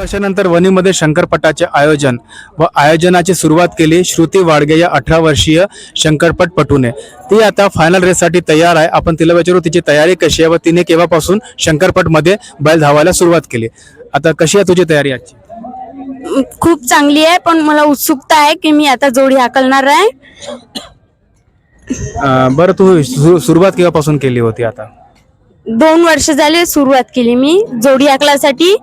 वर्षानंतर वणीमध्ये शंकरपटाचे आयोजन व आयोजनाची सुरुवात केली श्रुती वाडगे या अठरा वर्षीय शंकरपट पटूने. ती आता फायनल रेससाठी तयार आहे. आपण तिला विचारू तिची तयारी कशी आहे व तिने केव्हापासून शंकरपटमध्ये बैल धावायला सुरुवात केली? आता कशी आहे तुझी तयारी आजची? खूप चांगली आहे पण मला उत्सुकता आहे की मी आता जोडी हाकलणार आहे. अं, बरं तू सु- सुरुवात केव्हापासून केली होती आता? दोन वर्ष झाले सुरुवात केली मी जोडी हाकलासाठी.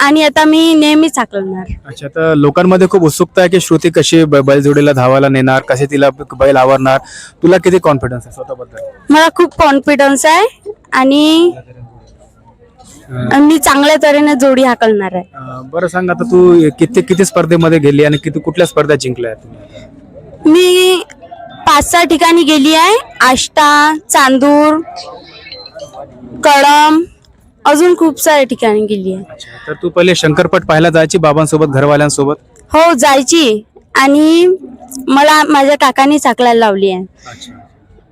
आणि आता मी नेहमीच हाकलणार अच्छा तर लोकांमध्ये खूप उत्सुकता आहे की श्रुती कशी ब- बैलजोडीला धावायला नेणार कशी तिला बैल आवरणार? तुला किती कॉन्फिडन्स आहे स्वतःबद्दल? मला खूप कॉन्फिडन्स आहे आणि मी चांगल्या तऱ्हेने जोडी हाकलणार आहे. अं, बरं सांग आता तू किती किती स्पर्धेमध्ये गेली आणि किती कुठल्या स्पर्धा जिंकल्या? आहेत तुम्ही मी पाच सहा ठिकाणी गेली आहे. आष्टा चांदूर कळम अजून खूप साऱ्या ठिकाणी गेली आहे. अच्छा तर तू पहिले शंकरपट पाहायला जायची बाबांसोबत घरवाल्यांसोबत? हो जायची. आणि मला माझ्या काकाने चाकलायला लावली आहे. अच्छा.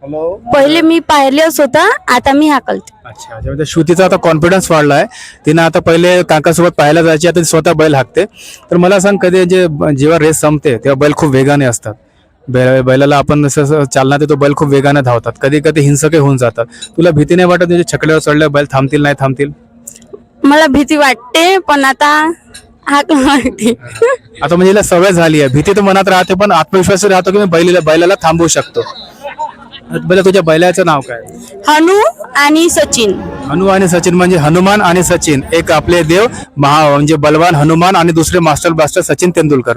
हॅलो पहिले मी पाहिलेच होतं आता मी हाकलते. अच्छा अच्छा. म्हणजे श्रुतीचा आता कॉन्फिडन्स वाढलाय. तिनं आता पहिले काकासोबत पाहायला जायची आता ती स्वतः बैल हाकते. तर मला सांग कधी जे जेव्हा रेस संपते तेव्हा बैल खूप वेगाने असतात. बै- बैलाला आपण जसं चालना देतो बैल खूप वेगाने धावतात. कधी कधी हिंसकही होऊन जातात. तुला भीती नाही वाटत म्हणजे छकड्यावर चढल्या बैल थांबतील नाही थांबतील? मला भीती वाटते पण आता आता म्हणजे हिला सवय झाली आहे. भीती तर मनात राहते पण आत्मविश्वास राहतो की मी बैलीला बैलाला थांबवू शकतो. बैला तुझ्या बैलाचं नाव काय? हनु आणि सचिन. हनु आणि सचिन म्हणजे हनुमान आणि सचिन. एक आपले देव महा म्हणजे बलवान हनुमान आणि दुसरे मास्टर ब्लास्टर सचिन तेंडुलकर.